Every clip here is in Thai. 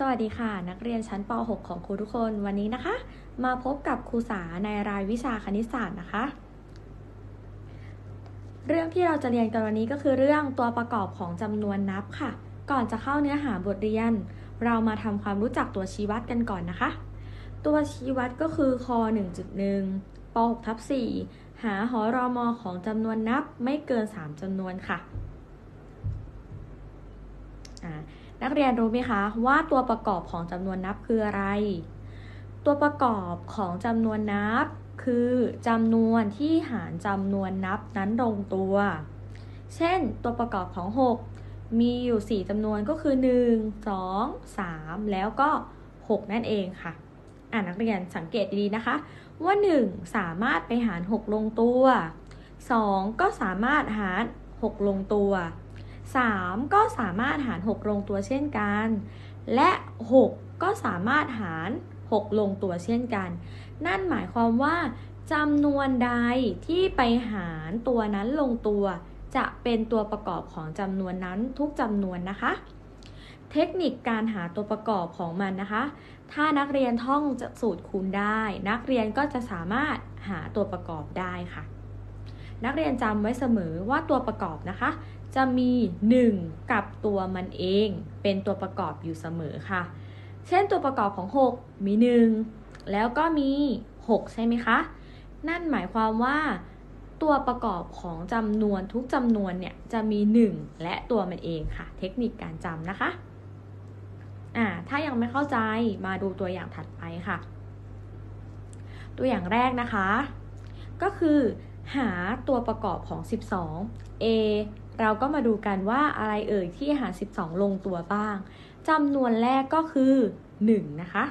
สวัสดีค่ะ นักเรียนชั้นป .6 ของครูทุกคนวันนี้นะคะ มาพบกับครูสาในรายวิชาคณิตศาสตร์นะคะ เรื่องที่เราจะเรียนกันวันนี้ก็คือเรื่องตัวประกอบของจำนวนนับค่ะ ก่อนจะเข้าเนื้อหาบทเรียน เรามาทำความรู้จักตัวชี้วัดกันก่อนนะคะ ตัวชี้วัดก็คือค1.1ป .6 ทับ4หาหอรอมอของจำนวนนับไม่เกิน 3จำนวนค่ะอ่า นักเรียนรู้ไหมคะว่าตัวประกอบของจำนวนนับคืออะไร ตัวประกอบของจำนวนนับ คือจำนวนที่หารจำนวนนับนั้นลงตัว เช่น ตัวประกอบของ 6 มีอยู่ 4จำนวนก็คือ 1 2 3 แล้วก็ 6 นั่นเองค่ะอ่านักเรียนสังเกตดีๆนะคะ ว่า 1 สามารถไปหาร 6 ลงตัว 2 ก็สามารถหาร 6 ลงตัว 3 ก็สามารถหาร 6 ลงตัวเช่นกัน และ 6 ก็สามารถหาร 6 ลงตัวเช่นกัน นั่นหมายความว่าจำนวนใดที่ไปหารตัวนั้นลงตัว จะเป็นตัวประกอบของจำนวนนั้นทุกจำนวนนะคะ เทคนิคการหาตัวประกอบของมันนะคะ ถ้านักเรียนท่องสูตรคูณได้ นักเรียนก็จะสามารถหาตัวประกอบได้ค่ะ นักเรียนจำไว้เสมอว่าตัวประกอบนะคะ จะมี 1 กับตัวมันเอง เป็นตัวประกอบอยู่เสมอค่ะ เช่นตัวประกอบของ 6 มี 1 แล้วก็มี 6 ใช่ไหมคะ นั่นหมายความว่า ตัวประกอบของจำนวนทุกจำนวนเนี่ยจะมี 1 และตัวมันเองค่ะ เทคนิคการจำนะคะอ่าถ้ายังไม่เข้าใจมาดูตัวอย่างถัดไปค่ะ ตัวอย่างแรกนะคะ ก็คือ หาตัวประกอบของ 12 a เราก็มาดูกันว่าอะไรเอ่ยที่หาร 12 ลงตัวบ้างจำนวนแรกก็คือ 1 นะคะ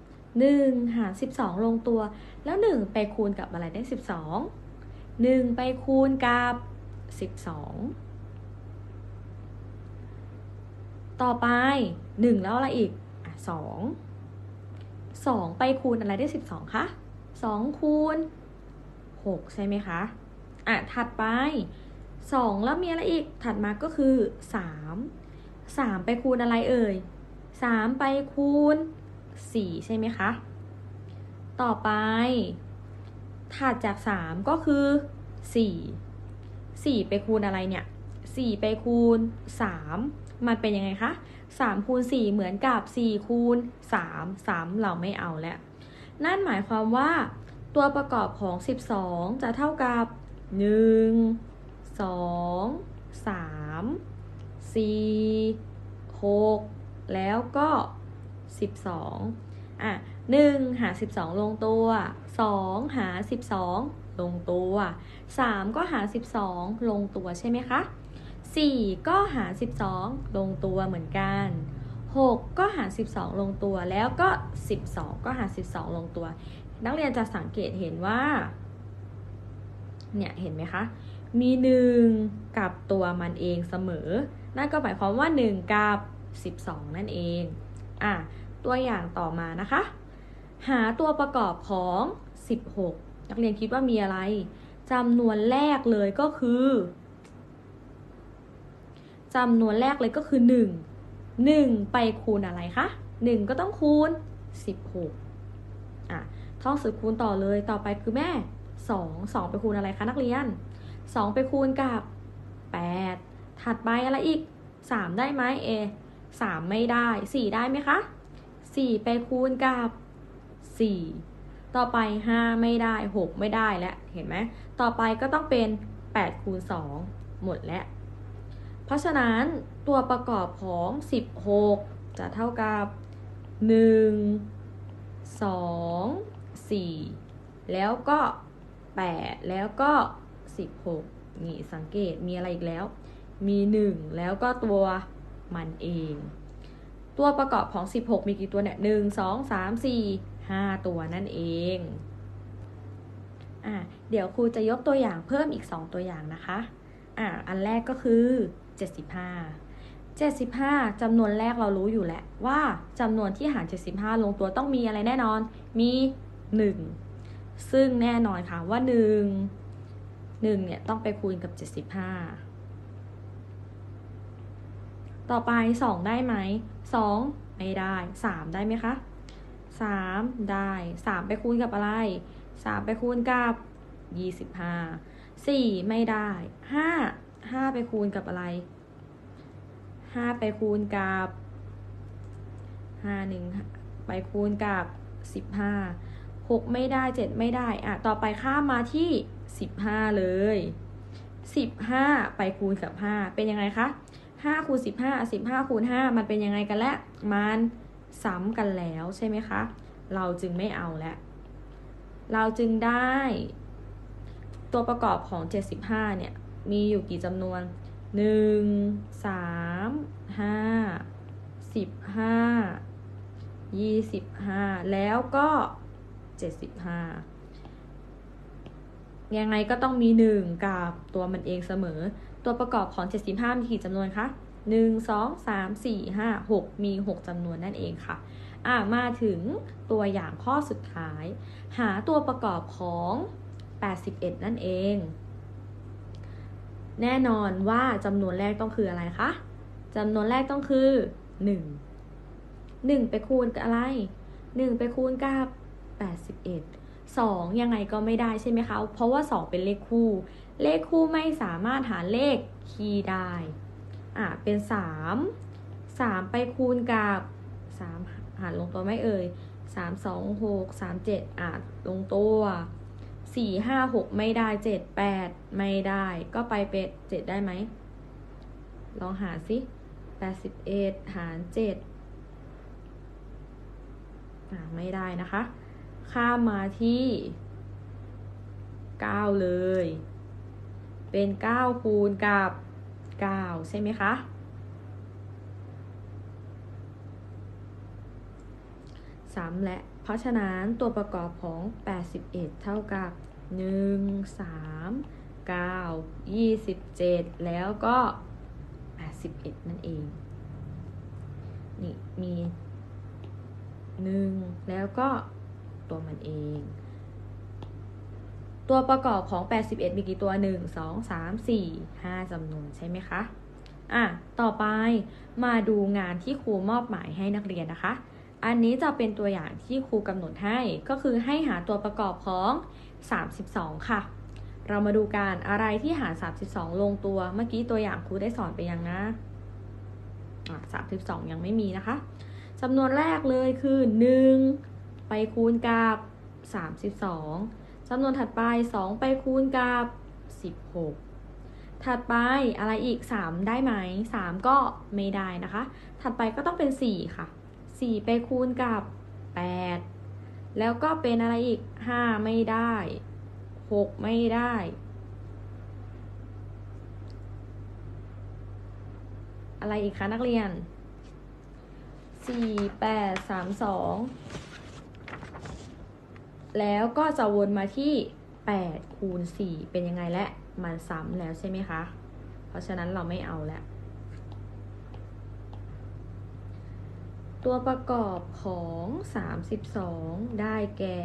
1 หาร 12 ลงตัว แล้ว 1 ไปคูณกับอะไรได้ 12 1 ไปคูณกับ 12 ต่อไป 1 แล้วอะไรอีกอ2 2 ไปคูณอะไรได้ 12 คะ 2 คูณ 6 ใช่ไหมคะ อะ ถัดไป 2 แล้วมีอะไรอีกถัดมาก็คือ 3 3 ไปคูณอะไรเอ่ย 3 ไปคูณ 4 ใช่ไหมคะ ต่อไป ถัดจาก 3 ก็คือ 4 4 ไปคูณอะไรเนี่ย 4 ไปคูณ 3 มันเป็นยังไงคะ 3 คูณ 4 เหมือนกับ 4 คูณ 3 3 เราไม่เอาแล้ว นั่นหมายความว่า ตัวประกอบของ 12 จะเท่ากับ 1 สองสามสี่หกแล้วก็สิบสองอะหนึ่งหาสิบสองลงตัวสองหาสิบสองลงตัวสามก็หาสิบสองลงตัวใช่ไหมคะสี่ก็หาสิบสองลงตัวเหมือนกันหกก็หาสิบสองลงตัวแล้วก็สิบสองก็หาสิบสองลงตัว นักเรียนจะสังเกตเห็นว่า เนี่ย เห็นไหมคะ มี1กับตัวมันเองเสมอ นั่นก็หมายความว่า 1 กับ 12 นั่นเอง อะ ตัวอย่างต่อมานะคะ หาตัวประกอบของ 16 นักเรียนคิดว่ามีอะไรจำนวนแรกเลยก็คือจำนวนแรกเลยก็คือ 1 1 ไปคูณอะไรคะ 1 ก็ต้องคูณ 16อะท่องสูตรคูณต่อเลยต่อไปคือแม่ 2 2 ไปคูณอะไรคะนักเรียน 2 ไปคูณกับ 8 ถัดไปอะไรอีก 3 ได้ไหมเอ3ไม่ได้ 4 ได้ไหมคะ 4 ไปคูณกับ 4 ต่อไป 5 ไม่ได้ 6 ไม่ได้แล้วเห็นไหมต่อไปก็ต้องเป็น 8 คูณ 2 หมดแล้ว เพราะฉะนั้นตัวประกอบของ 16 จะเท่ากับ 1 2 4 แล้วก็ 8 แล้วก็ 16 นี่สังเกตมีอะไรอีกแล้ว มี 1 แล้วก็ตัวมันเอง ตัวประกอบของ 16 มีกี่ตัวเนี่ยหนึ่งสองสามสี่ห้าตัวนั่นเองอะเดี๋ยวครูจะยกตัวอย่างเพิ่มอีก 2 ตัวอย่างนะคะอะอันแรกก็คือ 75 75จำนวนแรกเรารู้อยู่แล้วว่าจำนวนที่หาร 75 ลงตัวต้องมีอะไรแน่นอน มี 1 ซึ่งแน่นอนค่ะว่า 1 1เนี่ยต้องไปคูณกับ 75 ต่อไป 2 ได้ไหม 2 ไม่ได้สามได้ไหมคะสามได้สามไปคูณกับอะไรสามไปคูณกับยี่สิบห้าสี่ไม่ได้ห้าห้าไปคูณกับอะไรห้าไปคูณกับห้าหนึ่งไปคูณกับสิบห้าหกไม่ได้เจ็ดไม่ได้อะต่อไปข้ามมาที่ สิบห้าเลยสิบห้าไปคูณกับห้าเป็นยังไงคะห้าคูณสิบห้าสิบห้าคูณห้ามันเป็นยังไงกันแล้วมันซ้ำกันแล้วใช่ไหมคะ เราจึงไม่เอาแล้วเราจึงได้ ตัวประกอบของ 75 เนี่ย มีอยู่กี่จำนวน 1 3 5 15 25 แล้วก็ 75 ยังไงก็ต้องมี 1 กับตัวมันเองเสมอ ตัวประกอบของ 75 มีกี่จำนวนคะ1 2 3 4 5 6 มี 6จำนวนนั่นเองค่ะอะมาถึงตัวอย่างข้อสุดท้าย หาตัวประกอบของ 81 นั่นเอง แน่นอนว่าจำนวนแรกต้องคืออะไรคะจำนวนแรกต้องคือ 1 1 ไปคูณกับอะไร 1 ไปคูณกับ 81 2 ยังไงก็ไม่ได้ใช่ไหมคะ เพราะว่า 2 เป็นเลขคู่ เลขคู่ไม่สามารถหาเลขคีย์ได้ อะ เป็น 3 3 ไปคูณกับ 3 หารลงตัวไหม่เอ่ย 3 2 6 3 7 อะ ลงตัวสี่ห้าหกไม่ได้เจ็ดแปดไม่ได้ ก็ไปเป็ดเจ็ดได้ไหม ลองหาสิแปดสิบเอ็ดหารเจ็ดอ่าไม่ได้นะคะ ข้ามมาที่เก้าเลย เป็นเก้าคูณกับเก้าใช่ไหมคะสามและ เพราะฉะนั้นตัวประกอบของ 81 เท่ากับ 1 3 9 27 แล้วก็ 81 นั่นเอง นี่ มี 1 แล้วก็ ตัวมันเอง ตัวประกอบของ 81 มีกี่ตัว 1 2 3 4 5จำนวนใช่ไหมคะอะต่อไปมาดูงานที่ครูมอบหมายให้นักเรียนนะคะ อันนี้จะเป็นตัวอย่างที่ครูกำหนดให้ก็คือให้หาตัวประกอบของ 32 ค่ะ เรามาดูการอะไรที่หาร 32 ลงตัว เมื่อกี้ตัวอย่างครูได้สอนไปยังนะอะ32 ยังไม่มีนะคะจำนวนแรกเลยคือ 1 ไปคูณกับ 32จำนวนถัดไป 2 ไปคูณกับ 16 ถัดไปอะไรอีก 3 ได้ไหม 3 ก็ไม่ได้นะคะ ถัดไปก็ต้องเป็น 4 ค่ะ 4 ไปคูณกับ 8 แล้วก็เป็นอะไรอีก 5 ไม่ได้ 6 ไม่ได้อะไรอีกคะนักเรียน 4 8 3 2 แล้วก็จะวนมาที่8คูณ4เป็นยังไงและ มันซ้ำแล้วใช่ไหมคะ เพราะฉะนั้นเราไม่เอาแล้ว ตัวประกอบของ 32 ได้แก่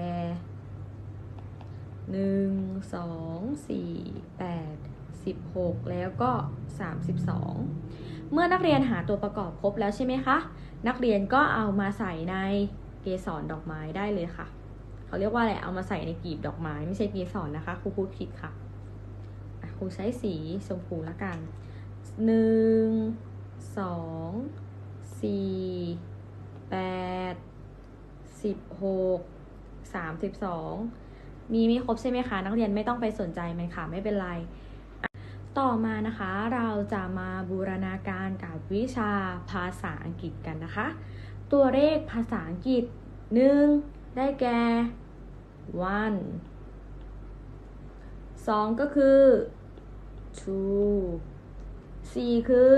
1 2 4 8 16แล้วก็32เมื่อนักเรียนหาตัวประกอบครบแล้วใช่ไหมคะ นักเรียนก็เอามาใส่ในเกสรดอกไม้ได้เลยค่ะ เขาเรียกว่าอะไรเอามาใส่ในกลีบดอกไม้ ไม่ใช่เกสรนะคะครูพูดผิดค่ะครูใช้สีชมพูละกัน1 2 4แปดสิบหกสามสิบสองมีไม่ครบใช่ไหมคะ นักเรียนไม่ต้องไปสนใจมันค่ะ ไม่เป็นไร ต่อมานะคะเราจะมาบูรณาการกับวิชาภาษาอังกฤษกันนะคะ ตัวเลขภาษาอังกฤษหนึ่ง ได้แก่ one สองก็คือ two สี่คือ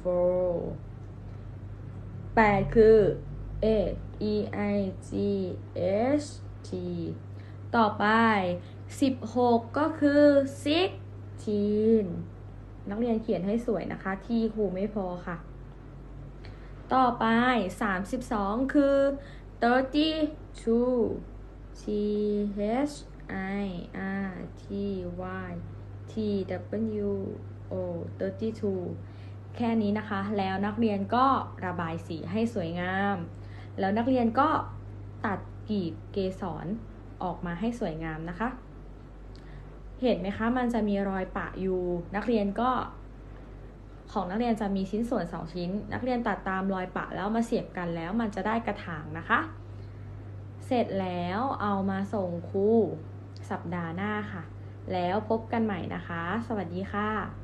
four แปดคือ a e i g h t ต่อไปสิบหกก็คือ sixteen นักเรียนเขียนให้สวยนะคะ ที่ครูไม่พอค่ะ ต่อไปสามสิบสองคือ thirty two t h i r t y t w o thirty two แค่นี้นะคะ แล้วนักเรียนก็ระบายสีให้สวยงาม แล้วนักเรียนก็ตัดกีบเกสรออกมาให้สวยงามนะคะ เห็นไหมคะ มันจะมีรอยปะอยู่ นักเรียนก็ ของนักเรียนจะมีชิ้นส่วน 2 ชิ้น นักเรียนตัดตามรอยปะแล้วมาเสียบกันแล้วมันจะได้กระถางนะคะ เสร็จแล้วเอามาส่งครูสัปดาห์หน้าค่ะ แล้วพบกันใหม่นะคะ สวัสดีค่ะ